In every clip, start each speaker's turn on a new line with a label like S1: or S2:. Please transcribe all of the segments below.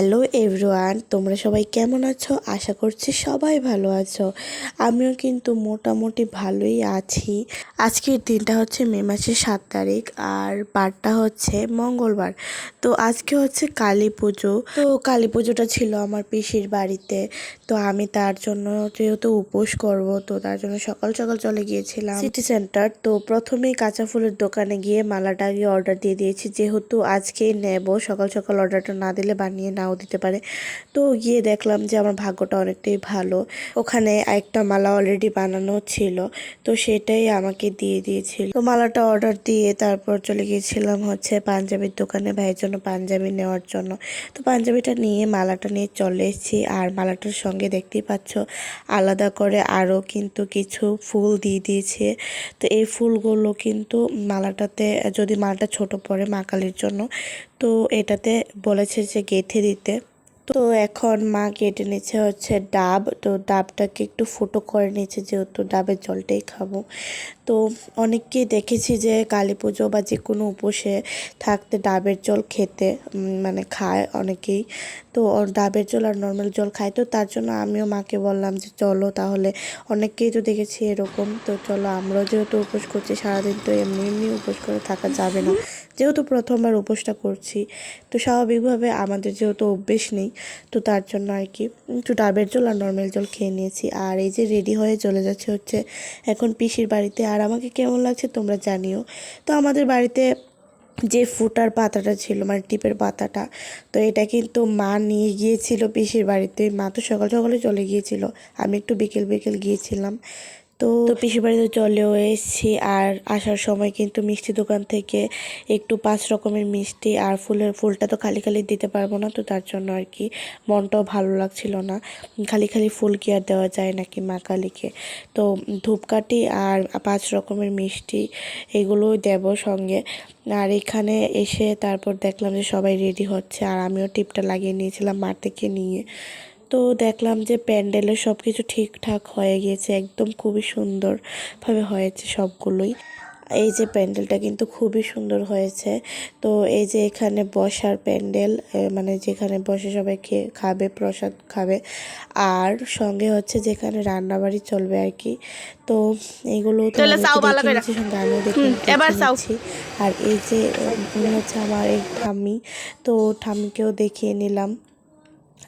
S1: Hello everyone, তোমরা সবাই কেমন আছো? আশা করছি সবাই ভালো আছো। আমিও কিন্তু মোটামুটি ভালোই আছি। আজকের দিনটা হচ্ছে মে মাসের সাত তারিখ আর বারটা হচ্ছে মঙ্গলবার। তো আজকে হচ্ছে কালী পুজো। তো কালী পুজোটা ছিল আমার পিসির বাড়িতে। তো আমি তার জন্য যেহেতু উপোস করব, তো তার জন্য সকাল সকাল চলে গিয়েছিলাম সিটি সেন্টার তো প্রথমেই কাঁচা ফুলের দোকানে গিয়ে মালাটা আগে অর্ডার দিয়ে দিয়েছি। যেহেতু আজকেই নেব, সকাল সকাল অর্ডারটা না দিলে বানিয়ে নাও। দিতে পারে। তো গিয়ে দেখলাম যে আমার ভাগ্যটা অনেকটাই ভালো। ওখানে একটা মালা অলরেডি বানানো ছিল, তো সেটাই আমাকে দিয়ে দিয়েছিল। তো মালাটা অর্ডার দিয়ে তারপর চলে গিয়েছিলাম হচ্ছে পাঞ্জাবির দোকানে ভাইয়ের জন্য পাঞ্জাবি নেওয়ার জন্য। তো পাঞ্জাবিটা নিয়ে মালাটা নিয়ে চলে এসেছি আর মালাটার সঙ্গে দেখতেই পাচ্ছ আলাদা করে আরও কিন্তু কিছু ফুল দিয়ে দিয়েছে। তো এই ফুলগুলো কিন্তু মালাটাতে, যদি মালাটা ছোট পড়ে মা কালীর জন্য, তো এটাতে বলেছে যে গেঁথে দিতে তো এখন মা কেটে নিচ্ছে হচ্ছে ডাব। তো ডাবটাকে একটু ফুটো করে নিচ্ছে যেহেতু ডাবের জলটাই খাব। তো অনেককেই দেখেছি যে কালী পুজো বা যে কোনো উপোসে থাকতে ডাবের জল খেতে মানে খায় অনেকেই। তো ডাবের জল আর নর্মাল জল খায়। তো তার জন্য আমিও মাকে বললাম যে চলো তাহলে অনেককেই তো দেখেছি এরকম। তো চলো আমরাও যেহেতু উপোস করছি, সারাদিন তো এমনি এমনি উপোস করে থাকা যাবে না। যেহেতু প্রথমবার উপোসটা করছি, তো স্বাভাবিকভাবে আমাদের যেহেতু অভ্যেস নেই, তো তার জন্য আর কি একটু ডাবের জল আর নর্মাল জল খেয়ে নিয়েছি। আর এই যে রেডি হয়ে চলে যাচ্ছে হচ্ছে এখন পিসির বাড়িতে। আর আমাকে কেমন লাগছে তোমরা জানিও। তো আমাদের বাড়িতে যে ফুটার পাতাটা ছিল মানে টিপের পাতাটা, তো এটা কিন্তু মা নিয়ে গিয়েছিল পিসির বাড়িতে। মা তো সকাল সকালে চলে গিয়েছিল। আমি একটু বিকেল বিকেল গিয়েছিলাম। তো তো পিসির বাড়িতে চলেও এসেছি আর আসার সময় কিন্তু মিষ্টি দোকান থেকে একটু পাঁচ রকমের মিষ্টি আর ফুলের ফুলটা তো খালি খালি দিতে পারব না, তো তার জন্য আর কি মনটাও ভালো লাগছিল না। খালি খালি ফুল কি আর দেওয়া যায় নাকি মা কালীকে? তো ধূপকাঠি আর পাঁচ রকমের মিষ্টি এগুলোই দেব সঙ্গে। আর এখানে এসে তারপর দেখলাম যে সবাই রেডি হচ্ছে আর আমিও টিপটা লাগিয়ে নিয়েছিলাম মার থেকে নিয়ে। তো দেখলাম যে প্যান্ডেলের সব কিছু ঠিকঠাক হয়ে গিয়েছে একদম খুবই সুন্দরভাবে হয়েছে সবগুলোই। এই যে প্যান্ডেলটা কিন্তু খুবই সুন্দর হয়েছে। তো এই যে এখানে বসার প্যান্ডেল মানে যেখানে বসে সবাই খেয়ে খাবে প্রসাদ খাবে। আর সঙ্গে হচ্ছে যেখানে রান্নাবাড়ি চলবে আর কি। তো আমিও। নিচ্ছি। আর এই যে হচ্ছে আমার এই ঠাম্মি তো ঠাম্মিকেও দেখিয়ে নিলাম।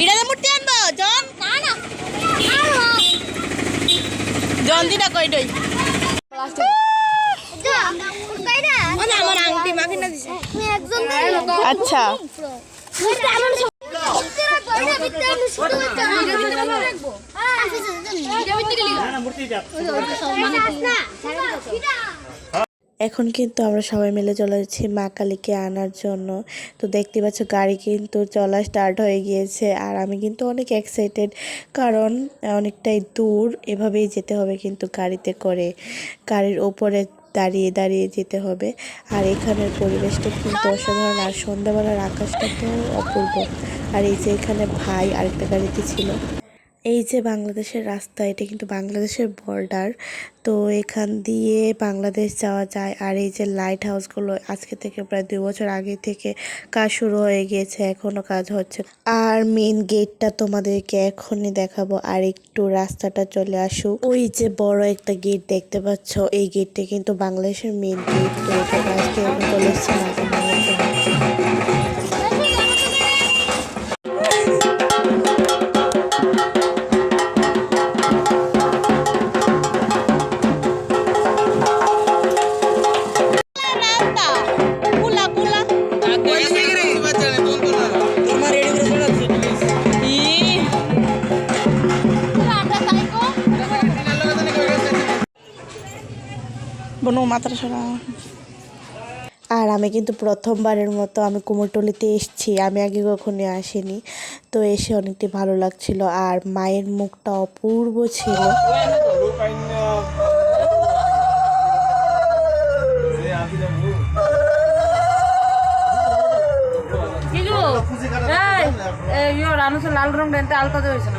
S2: তাহলে মূর্তি আনব জন জন দিটা কই দই মানে আমার আংটি মাকে না দিছে আচ্ছা
S3: হ্যাঁ মূর্তি মানে
S1: এখন কিন্তু আমরা সবাই মিলে চলে যাচ্ছি মা কালীকে আনার জন্য। তো দেখতে পাচ্ছ গাড়ি কিন্তু চলা স্টার্ট হয়ে গিয়েছে। আর আমি কিন্তু অনেক এক্সাইটেড কারণ অনেকটাই দূর এভাবেই যেতে হবে কিন্তু গাড়িতে করে। গাড়ির ওপরে দাঁড়িয়ে দাঁড়িয়ে যেতে হবে। আর এখানের পরিবেশটা কিন্তু অসাধারণ। আর সন্ধ্যাবেলার আকাশটা তো অপূর্ব। আর এই যে এখানে ভাই আরেকটা গাড়িতে ছিল। এই যে বাংলাদেশের রাস্তা, এটা কিন্তু বাংলাদেশের বর্ডার তো এখান দিয়ে বাংলাদেশ যাওয়া যায়। আর এই যে লাইট হাউসগুলো আজকে থেকে প্রায় দুই বছর আগে থেকে কাজ শুরু হয়ে গিয়েছে এখনও কাজ হচ্ছে। আর মেন গেটটা তোমাদেরকে এখনই দেখাবো, আর একটু রাস্তাটা চলে আসুক। ওই যে বড় একটা গেট দেখতে পাচ্ছ, এই গেটটা কিন্তু বাংলাদেশের মেন গেট তো আজকে চলে এসেছি
S2: সরা
S1: আর আমি কিন্তু প্রথমবারের মতো আমি কুমোরটুলিতে এসেছি, আমি আগে কখনো আসিনি। তো এসে অনেকটাই ভালো লাগছিল, আর মায়ের মুখটা অপূর্ব ছিল।
S2: লাল রং আলতা হয়েছে না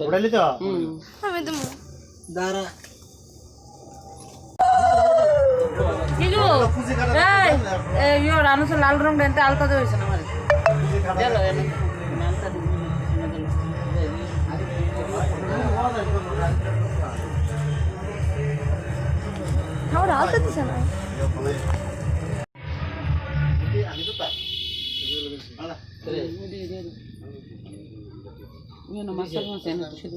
S2: তো হুম।
S3: আমি দেবো
S4: দাঁড়া।
S2: লাল রং আলতা হয়েছে না
S3: আমরা আলতা দিছে না?
S2: না মাসাল মাসে এনে তো শুধু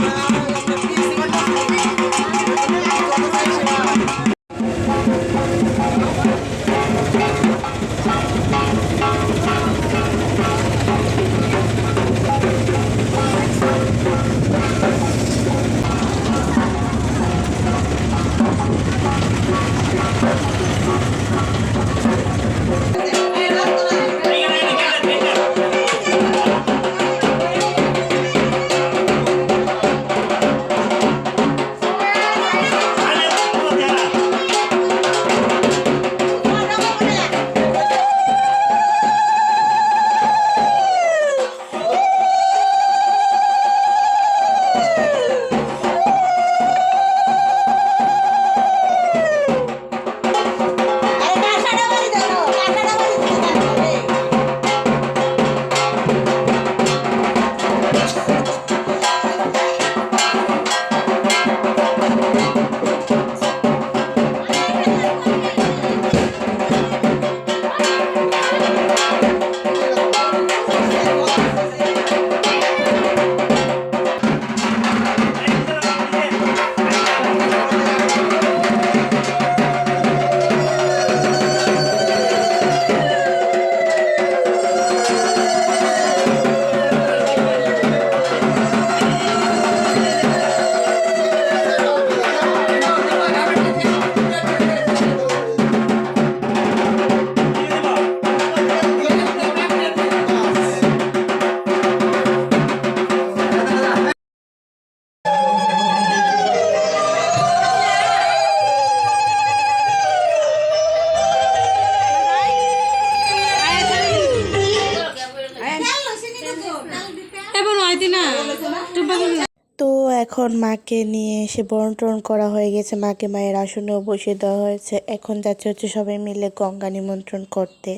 S1: এখন মাকে নিয়ে এসে বরণ টরণ করা হয়ে গেছে। মাকে মায়ের আসনেও বসিয়ে দেওয়া হয়েছে। এখন যাচ্ছে হচ্ছে সবাই মিলে গঙ্গা নিমন্ত্রণ করতে।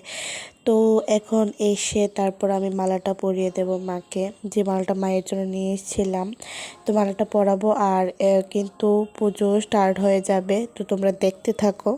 S1: তো এখন এসে তারপর আমি মালাটা পরিয়ে দেব মাকে। যে মালাটা মায়ের জন্য নিয়ে এসেছিলাম, তো মালাটা পরাবো আর কিন্তু পুজো স্টার্ট হয়ে যাবে। তো তোমরা দেখতে থাকো।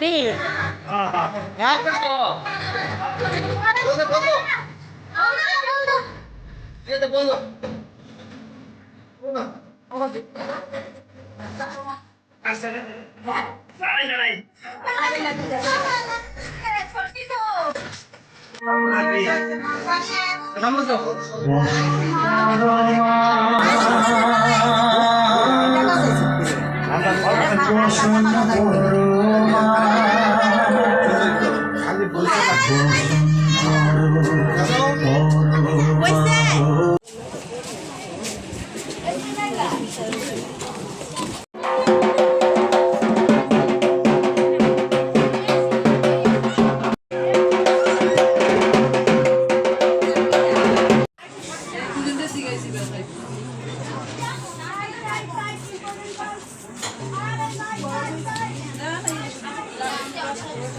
S3: রে
S2: আমরা হ্যাঁ? Di.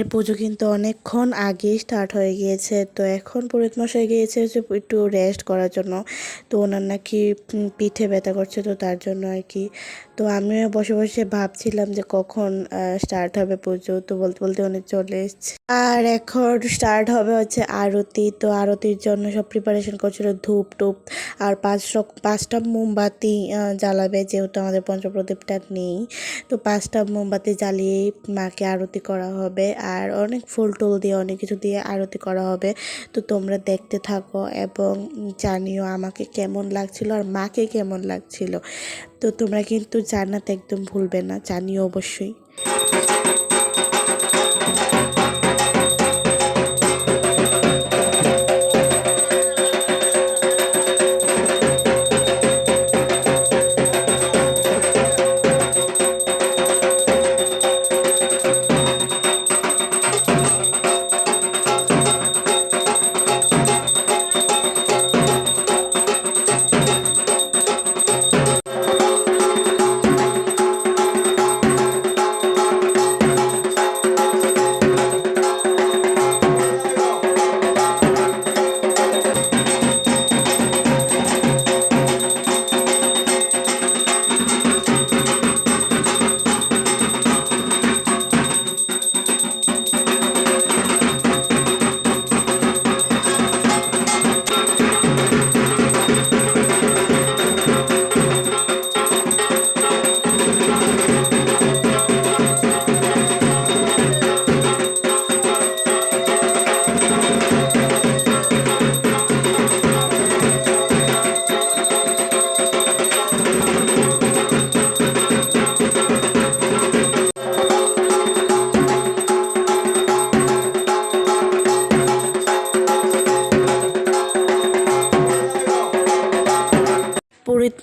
S1: মায়ের পুজো কিন্তু অনেকক্ষণ আগেই স্টার্ট হয়ে গিয়েছে। তো এখন পুরোহিত মশাই গিয়েছে হচ্ছে একটু রেস্ট করার জন্য। তো ওনার নাকি পিঠে ব্যথা করছে, তো তার জন্য আর কি। তো আমিও বসে বসে ভাবছিলাম যে কখন স্টার্ট হবে পুজো। তো বলতে বলতে উনি চলে এসছে। আর এখন স্টার্ট হবে হচ্ছে আরতি। তো আরতির জন্য সব প্রিপারেশন করছিল ধূপ টুপ। আর পাঁচ পাঁচটা মোমবাতি জ্বালাবে, যেহেতু আমাদের পঞ্চপ্রদীপটা নেই। তো পাঁচটা মোমবাতি জ্বালিয়েই মাকে আরতি করা হবে। আর অনেক ফুল টুল দিয়ে অনেক কিছু দিয়ে আরতি করা হবে। তো তোমরা দেখতে থাকো এবং জানিও আমাকে কেমন লাগছিল আর মাকে কেমন লাগছিল। তো তোমরা কিন্তু জানাতে একদম ভুলবে না, জানিও অবশ্যই।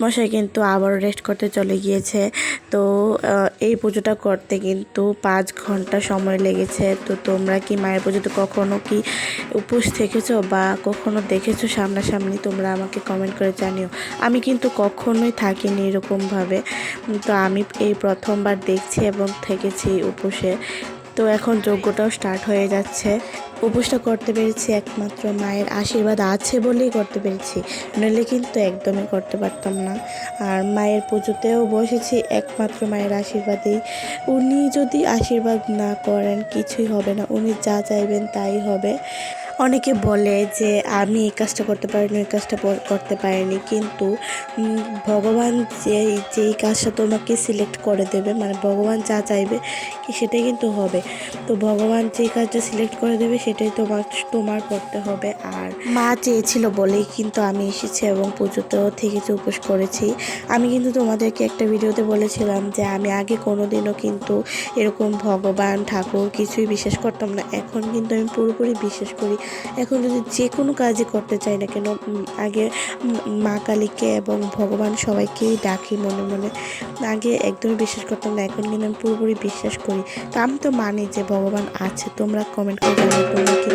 S1: মশাই কিন্তু আবার রেস্ট করতে চলে গিয়েছে। তো এই পুজোটা করতে কিন্তু পাঁচ ঘণ্টা সময় লেগেছে। তো তোমরা কি মায়ের পুজোতে কখনো কি উপোস থেকেছো বা কখনো দেখেছ সামনাসামনি? তোমরা আমাকে কমেন্ট করে জানিও। আমি কিন্তু কখনোই থাকিনি এরকমভাবে। তো আমি এই প্রথমবার দেখছি এবং থেকেছি উপোসে। তো এখন যজ্ঞটাও স্টার্ট হয়ে যাচ্ছে। উপোসটা করতে পেরেছি, একমাত্র মায়ের আশীর্বাদ আছে বলেই করতে পেরেছি। নইলে কিন্তু একদমই করতে পারতাম না। আর মায়ের পুজোতেও বসেছি, একমাত্র মায়ের আশীর্বাদেই। উনি যদি আশীর্বাদ না করেন, কিছুই হবে না। উনি যা চাইবেন তাই হবে। অনেকে বলে যে, আমি এই কাজটা করতে পারিনি, ওই কাজটা করতে পারিনি। কিন্তু ভগবান যে, যেই কাজটা তোমাকে সিলেক্ট করে দেবে মানে ভগবান যা চাইবে, সেটাই কিন্তু হবে। তো ভগবান যেই কাজটা সিলেক্ট করে দেবে, সেটাই তোমার তোমার করতে হবে। আর মা চেয়েছিল বলেই কিন্তু আমি এসেছি এবং পুজোতেও থেকেছি উপোস করেছি। আমি কিন্তু তোমাদেরকে একটা ভিডিওতে বলেছিলাম যে, আমি আগে কোনোদিনও কিন্তু এরকম ভগবান, ঠাকুর কিছুই বিশ্বাস করতাম না। এখন কিন্তু আমি পুরোপুরি বিশ্বাস করি। এখন যদি যে কোনো কাজই করতে চাই না কেন আগে মা কালীকে এবং ভগবান সবাইকেই ডাকি মনে মনে। আগে একদমই বিশ্বাস করতাম না, এখন কিন্তু আমি পুরোপুরি বিশ্বাস করি। তা আমি তো মানি যে ভগবান আছে, তোমরা কমেন্ট করে জানাই তোমরা কি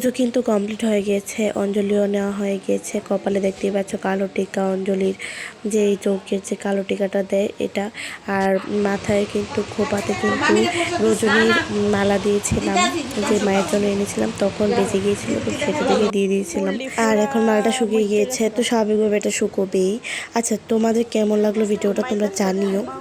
S1: পুজো কিন্তু কমপ্লিট হয়ে গিয়েছে অঞ্জলিও নেওয়া হয়ে গিয়েছে কপালে দেখতেই পাচ্ছ কালো টিকা, অঞ্জলির যে এই যে কালো টিকাটা দেয় এটা। আর মাথায় কিন্তু খোপাতে কিন্তু রজনীর মালা দিয়েছিলাম, যে মায়ের জন্য এনেছিলাম। তখন বেঁচে গিয়েছিল তো সেটা থেকে দিয়ে দিয়েছিলাম। আর এখন মালাটা শুকিয়ে গিয়েছে, তো স্বাভাবিকভাবে এটা শুকোবেই। আচ্ছা তোমাদের কেমন লাগল ভিডিওটা তোমরা জানিও।